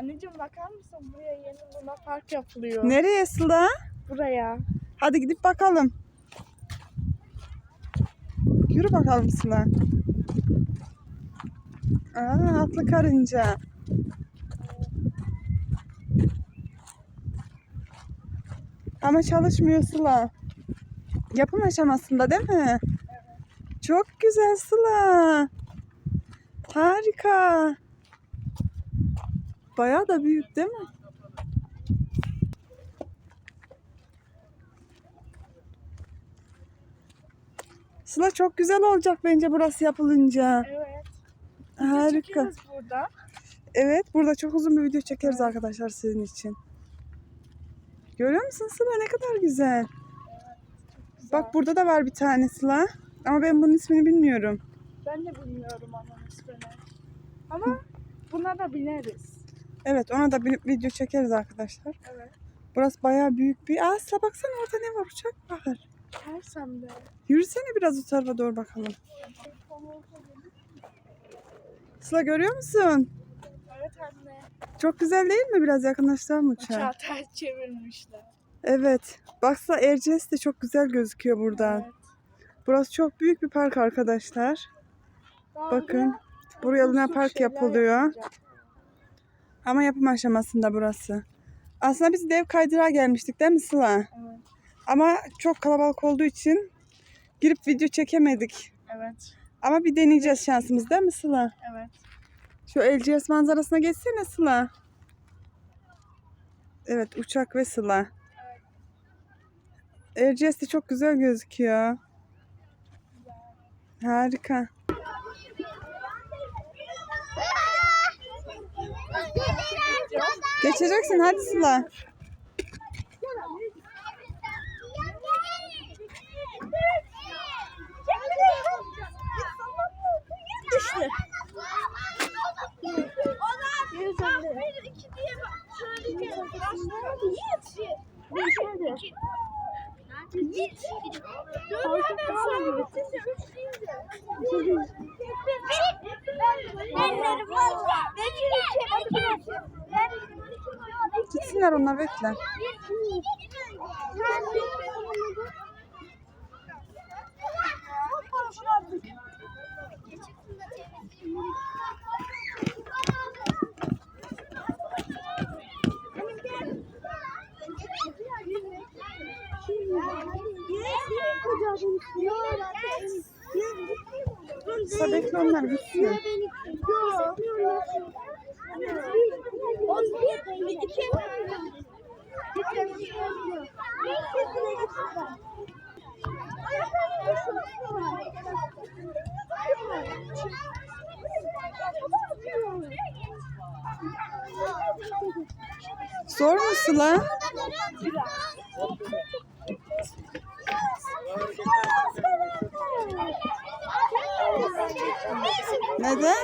Anneciğim bakar mısın? Buraya yeni Luna Park yapılıyor. Nereye Sıla? Buraya. Hadi gidip bakalım. Yürü bakalım Sıla. Aa, atlı karınca. Ama çalışmıyor Sıla. Yapım aşamasında değil mi? Çok güzel Sıla. Harika. Bayağı da büyük değil mi? Sıla çok güzel olacak bence burası yapılınca. Evet. Harika. Burada. Evet burada çok uzun bir video çekeriz arkadaşlar sizin için. Görüyor musun Sıla ne kadar güzel. Bak burada da var bir tane Sıla. Ama ben bunun ismini bilmiyorum. Ben de bilmiyorum onun ismini. Ama buna da bineriz. Evet ona da bir video çekeriz arkadaşlar. Evet. Burası bayağı büyük bir... Aa Sıla baksana orada ne var uçak var. Tersem de. Yürüsene biraz o tarafa doğru bakalım. Sıla görüyor musun? Evet anne. Çok güzel değil mi? Biraz yakınlaştıralım mı uçağı? Uçağı ters çevirmişler. Evet. Baksana Erciyes de çok güzel gözüküyor buradan. Evet. Burası çok büyük bir park arkadaşlar. Daha Bakın. Buraya Luna Park yapılıyor. yapacak. Ama yapım aşamasında burası. Aslında biz dev kaydırağa gelmiştik değil mi Sıla? Evet. Ama çok kalabalık olduğu için girip video çekemedik. Evet. Ama bir deneyeceğiz şansımız değil mi Sıla? Evet. Şu Erciyes manzarasına geçsene Sıla. Evet uçak ve Sıla. Erciyes de çok güzel gözüküyor. Harika. Geçeceksin hadi Sıla. Söyleyeceğim. Git. Dur hemen bitince üç deyince. Ben Gitsinler onlar bekle. Sıla bekle onlar gitsin. Zor mu Sıla? Neden?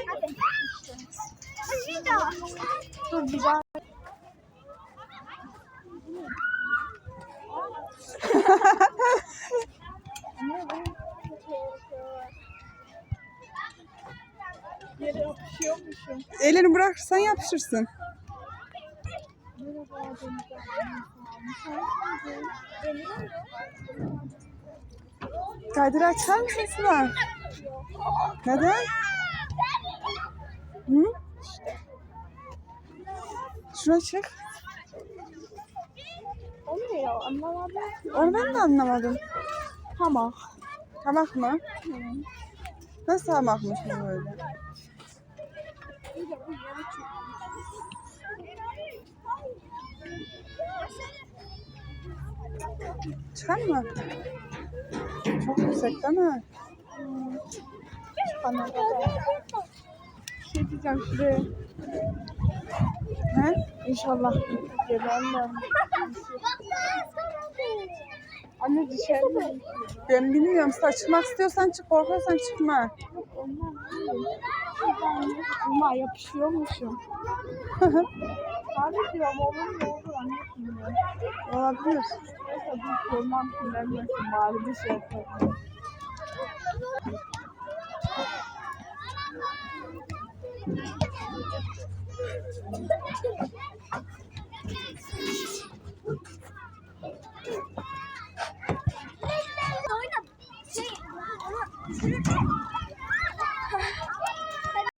Dur bir. Elini bırakırsan yapışırsın. Kadir açar mısın? Neden? Hı? Şuna çık. O ne ya? Anlamadım. Onu ben de anlamadım. Hamak. Hamak mı? Nasıl hamakmış bu böyle? Çıkar mı? Çok yüksek değil mi? Bana da. Bir şey diyeceğim şuraya. He? İnşallah gelemem. Anne dışarı Ben bilmiyorum. Sıla çıkmak istiyorsan çık, korkuyorsan çıkma. Ama yapışıyormuşum. Abi diyorum olur mu olur bilmiyorum. Olabilir. Neyse bu korumam kullanmasın bari bir şey yapalım. Yeah.